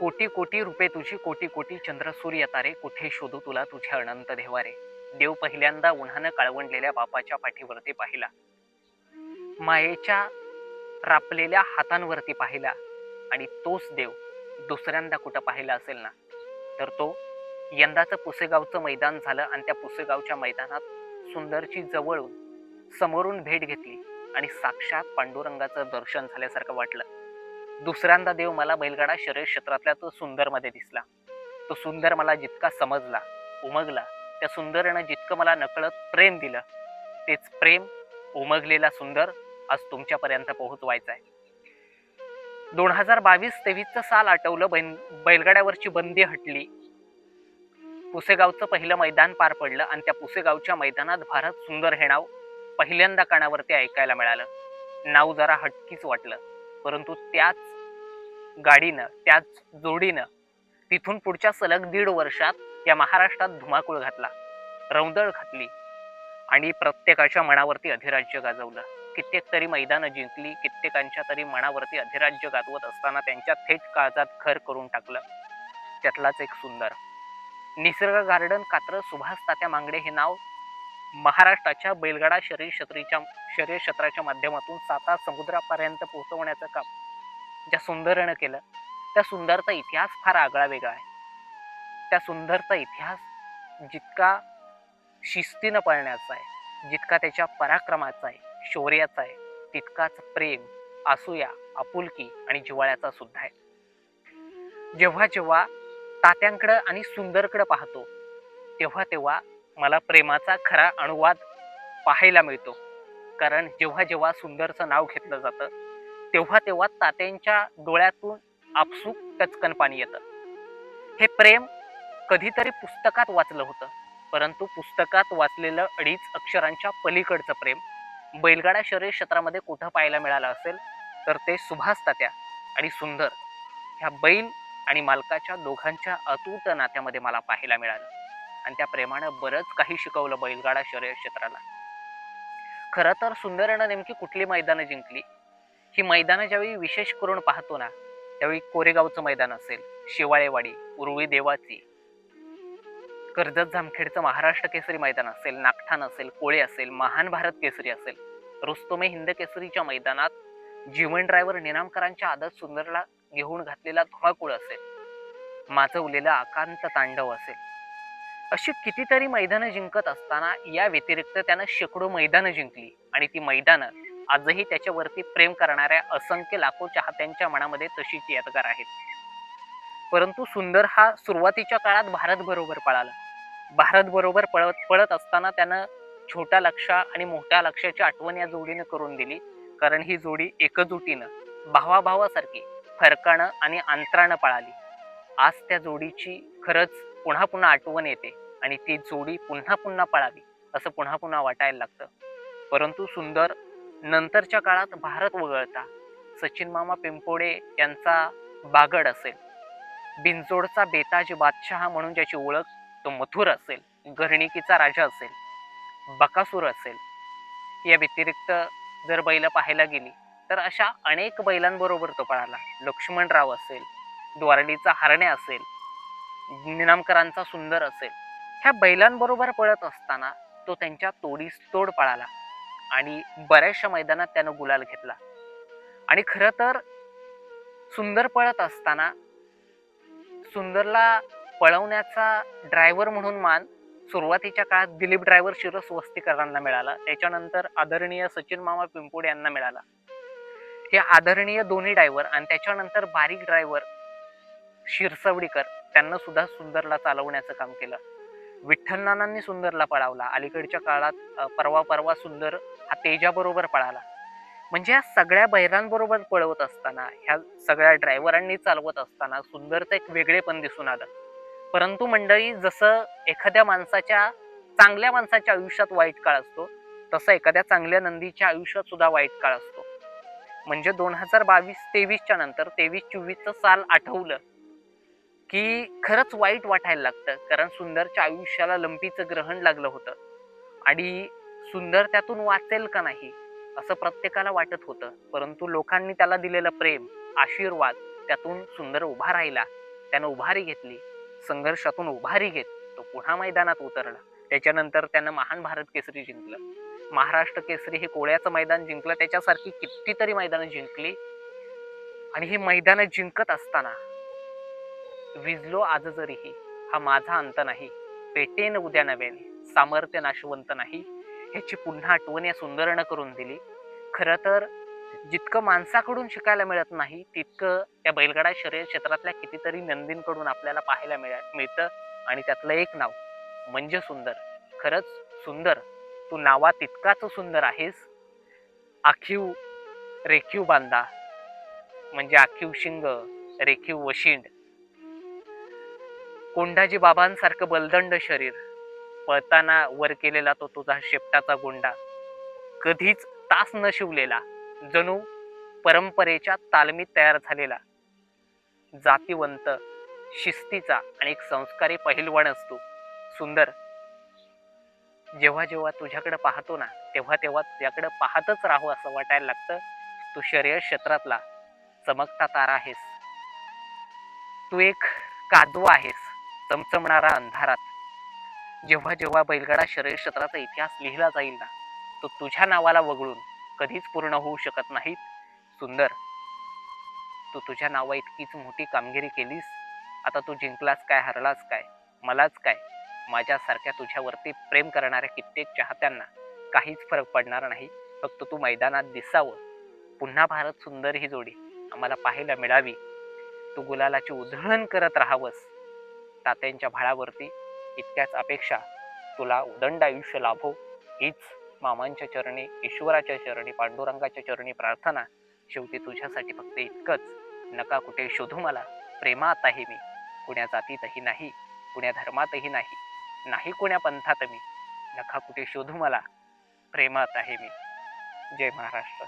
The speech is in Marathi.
कोटी कोटी रुपये तुझी कोटी कोटी चंद्र सूर्य तारे कुठे शोधू तुला तुझे अनंत देवारे? देव पहिल्यांदा उन्हानं काळवंडलेल्या बापाच्या पाठीवरती पाहिला. मायेच्या रापलेल्या हातांवरती पाहिला. आणि तोच देव दुसऱ्यांदा कुठं पाहिला असेल ना? तर तो यंदाचं पुसेगावचं मैदान झालं आणि त्या पुसेगावच्या मैदानात सुंदरची जवळून समोरून भेट घेतली आणि साक्षात पांडुरंगाचं दर्शन झाल्यासारखं वाटलं. दुसऱ्यांदा देव मला बैलगाडा शरीर क्षेत्रातल्या तो सुंदरमध्ये दिसला. तो सुंदर मला जितका समजला उमगला त्या सुंदरनं जितकं मला नकळत प्रेम दिलं तेच प्रेम उमगलेला सुंदर आज तुमच्यापर्यंत पोहोचवायचा आहे दोन हजार बावीस तेवीसचं साल आठवलं बैन बैलगाड्यावरची बंदी हटली. पुसेगावचं पहिलं मैदान पार पडलं आणि त्या पुसेगावच्या मैदानात भारत सुंदर हे नाव पहिल्यांदा कानावरती ऐकायला मिळालं. नाव जरा हटकीच वाटलं. परंतु त्याच गाडीनं त्याच जोडीनं तिथून पुढच्या सलग दीड वर्षात या महाराष्ट्रात धुमाकूळ घातला रौंदळ घातली आणि प्रत्येकाच्या मनावरती अधिराज्य गाजवलं. कित्येक तरी मैदानं जिंकली कित्येकांच्या तरी मनावरती अधिराज्य गाजवत असताना त्यांच्या थेट काळजात घर करून टाकलं. त्यातलाच एक सुंदर. निसर्ग गार्डन कात्र सुभाष तात्या मांगडे हे नाव महाराष्ट्राच्या बैलगाडा शरीर क्षेत्रीच्या शरीर क्षेत्राच्या माध्यमातून साता समुद्रापर्यंत पोहोचवण्याचं काम ज्या सुंदरनं केलं त्या सुंदरचा इतिहास फार आगळा वेगळा आहे. त्या सुंदरचा इतिहास जितका शिस्तीनं पळण्याचा आहे जितका त्याच्या पराक्रमाचा आहे शौर्याचा आहे तितकाच प्रेम आसूया आपुलकी आणि जिव्हाळ्याचा सुद्धा आहे. जेव्हा जेव्हा तात्यांकडं आणि सुंदरकडं पाहतो तेव्हा तेव्हा मला प्रेमाचा खरा अनुवाद पाहायला मिळतो. कारण जेव्हा जेव्हा सुंदरचं नाव घेतलं जातं तेव्हा तेव्हा तात्यांच्या डोळ्यातून आपसूक टचकन पाणी येतं. हे प्रेम कधीतरी पुस्तकात वाचलं होतं परंतु पुस्तकात वाचलेलं अडीच अक्षरांच्या पलीकडचं प्रेम बैलगाडा शरीर क्षेत्रामध्ये कुठं पाहायला मिळालं असेल तर ते सुभाष तात्या आणि सुंदर ह्या बैल आणि मालकाच्या दोघांच्या अतूट नात्यामध्ये मला पाहायला मिळालं. आणि त्या प्रेमानं बरंच काही शिकवलं बैलगाडा शरीर क्षेत्राला. खरं तर सुंदरनं नेमकी कुठली मैदानं जिंकली? ही मैदानं ज्यावेळी विशेष करून पाहतो ना त्यावेळी कोरेगावचं मैदान असेल शिवाळेवाडी उर्वी देवाची कर्जत जामखेडचं महाराष्ट्र केसरी मैदान असेल नागठाण असेल कोळे असेल महान भारत केसरी असेल रुस्तुमे हिंद केसरीच्या मैदानात जीवन ड्रायव्हर निनामकरांच्या आदत सुंदरला घेऊन घातलेला धुमाकूळ असेल माजवलेलं आकांत तांडव असेल अशी कितीतरी मैदानं जिंकत असताना या व्यतिरिक्त त्यानं शेकडो मैदानं जिंकली. आणि ती मैदानं आजही त्याच्यावरती प्रेम करणाऱ्या असंख्य लाखो चाहत्यांच्या मनामध्ये तशीच यादगार आहेत. परंतु सुंदर हा सुरुवातीच्या काळात भारत बरोबर पळाला. भारत बरोबर पळत पळत असताना त्यानं छोट्या लक्षा आणि मोठ्या लक्षाची आठवण या जोडीनं करून दिली. कारण ही जोडी एकजुटीनं भावाभावासारखी फरकानं आणि अंतरानं पळाली. आज त्या जोडीची खरंच पुन्हा पुन्हा आठवण येते आणि ती जोडी पुन्हा पुन्हा पळावी असं पुन्हा पुन्हा वाटायला लागतं. परंतु सुंदर नंतरच्या काळात भारत वगळता सचिन मामा पिंपोडे यांचा बागड असेल. बिंजोडचा बेताज बादशहा म्हणून ज्याची ओळख तो मथुर असेल गर्णिकीचा राजा असेल बकासूर असेल. या व्यतिरिक्त जर बैल पाहायला गेली तर अशा अनेक बैलांबरोबर तो पळाला. लक्ष्मणराव असेल द्वारडीचा हरण्या असेल निनामकरांचा सुंदर असेल. ह्या बैलांबरोबर पळत असताना तो त्यांच्या तोडीस तोड पळाला आणि बऱ्याचशा मैदानात त्यानं गुलाल घेतला. आणि खरं तर सुंदर पळत असताना सुंदरला पळवण्याचा ड्रायव्हर म्हणून मान सुरुवातीच्या काळात दिलीप ड्रायव्हर शिरस वस्तीकरांना मिळाला. त्याच्यानंतर आदरणीय सचिन मामा पिंपोडे यांना मिळाला. हे आदरणीय दोन्ही ड्रायव्हर आणि त्याच्यानंतर बारीक ड्रायव्हर शिरसवडीकर त्यांना सुद्धा सुंदरला चालवण्याचं काम केलं. विठ्ठलनानांनी सुंदरला पळावला. अलीकडच्या काळात परवा परवा सुंदर हा तेजाबरोबर पळाला. म्हणजे या सगळ्या बैरांबरोबर पळवत असताना ह्या सगळ्या ड्रायव्हरांनी चालवत असताना सुंदरचं एक वेगळेपण दिसून आलं. परंतु मंडळी जसं एखाद्या माणसाच्या चांगल्या माणसाच्या आयुष्यात वाईट काळ असतो तसं एखाद्या चांगल्या नंदीच्या आयुष्यात सुद्धा वाईट काळ असतो. म्हणजे दोन हजार बावीस तेवीसच्या नंतर तेवीस चोवीसचं साल आठवलं. की खरंच वाईट वाटायला लागतं. कारण सुंदरच्या आयुष्याला लंपीचं ग्रहण लागलं होतं. आणि सुंदर त्यातून वाचेल का नाही असं प्रत्येकाला वाटत होतं. परंतु लोकांनी त्याला दिलेलं प्रेम आशीर्वाद त्यातून सुंदर उभा राहिला. त्यानं उभारी घेतली. संघर्षातून उभारी घेत तो पुन्हा मैदानात उतरला. त्याच्यानंतर त्यानं महान भारत केसरी जिंकलं. महाराष्ट्र केसरी हे कोळ्याचं मैदान जिंकलं. त्याच्यासारखी कितीतरी मैदानं जिंकली. आणि हे मैदानं जिंकत असताना विजलो आज जरीही हा माझा अंत नाही. पेटेन उद्या नव्याने सामर्थ्य नाशवंत नाही. ह्याची पुन्हा आठवण या सुंदरनं करून दिली. खरं तर जितकं माणसाकडून शिकायला मिळत नाही तितकं त्या बैलगाडा शरीर क्षेत्रातल्या कितीतरी नंदींकडून आपल्याला पाहायला मिळ मिळतं आणि त्यातलं एक नाव म्हणजे सुंदर. खरंच सुंदर तू नावा तितकाच सुंदर आहेस. आखीव रेखीव बांधा म्हणजे आखीव शिंग रेखीव वशिंड. कोंडाजी बाबांसारखं बलदंड शरीर. पळताना वर केलेला तो तुझा शेपटाचा गोंडा. कधीच तास न शिवलेला जणू परंपरेच्या तालमीत तयार झालेला. जातीवंत शिस्तीचा आणि एक संस्कारी पहिलवान असतो. सुंदर. जेव्हा जेव्हा तुझ्याकडे पाहतो ना तेव्हा तेव्हा तुझ्याकडे पाहतच राहू असं वाटायला लागतं तू शरीर क्षेत्रातला चमकता तारा आहेस. तू एक कादवा आहेस. चमचमणारा अंधारात. जेव्हा जेव्हा बैलगाडा शरीर क्षेत्राचा इतिहास लिहिला जाईल ना तो तुझ्या नावाला वगळून कधीच पूर्ण होऊ शकत नाहीत सुंदर. तू तुझ्या नावा इतकीच मोठी कामगिरी केलीस. आता तू जिंकलास काय हरलास काय मलाच काय? माझ्यासारख्या तुझ्यावरती प्रेम करणाऱ्या कित्येक चाहत्यांना काहीच फरक पडणार नाही. फक्त तू मैदानात दिसावं. पुन्हा भारत सुंदर ही जोडी आम्हाला पाहायला मिळावी. तू गुलालाची उधळण करत राहावंस. तात्यांच्या भाळावरती इतक्याच अपेक्षा. तुला उदंड आयुष्य लाभो. हीच मामांच्या चरणी ईश्वराच्या चरणी पांडुरंगाच्या चरणी प्रार्थना. शेवटी तुझ्यासाठी फक्त इतकंच. नका कुठे शोधू मला. प्रेमात आहे मी. कुण्या जातीतही नाही. कुण्या धर्मातही नाही. नाही कुण्या पंथात मी. नका कुठे शोधू मला. प्रेमात आहे मी. जय महाराष्ट्र.